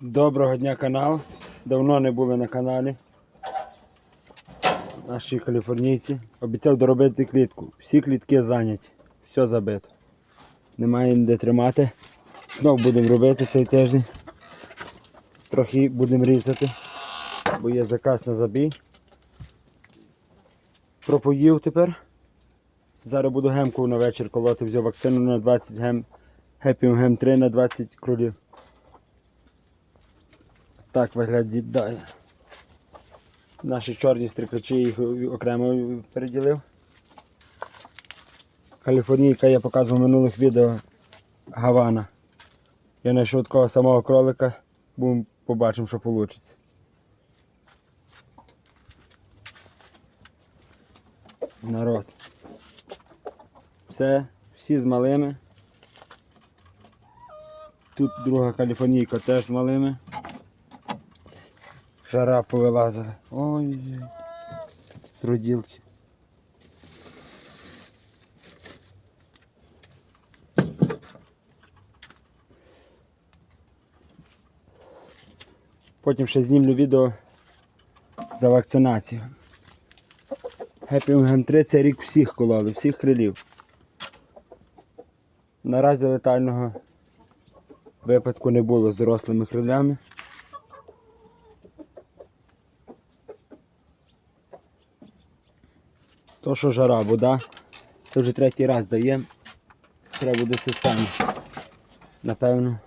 Доброго дня канал. Давно не були на каналі. Наші каліфорнійці. Обіцяв доробити клітку. Всі клітки зайняті. Все забито. Немає ніде тримати. Знов будемо робити цей тиждень. Трохи будемо різати, бо є заказ на забій. Пропоїв тепер. Зараз буду гемку на вечір колоти. Взяв вакцину на 20 гем. Happy Гем 3 на 20 кролів. Так виглядає. Наші чорні стрикачі їх окремо переділив. Каліфорнійка я показував в минулих відео Гавана. Я знайшов такого самого кролика, будемо побачимо, що вийде. Народ. Все, всі з малими. Тут друга каліфорнійка теж з малими. Жара повилазила. Ой. З роділки. Потім ще знімлю відео за вакцинацію. Gem 3 це рік всіх кололи, всіх крилів. Наразі летального випадку не було з дорослими крилями. То, що жара, вода, це вже третій раз дає. Треба буде систему. Напевно.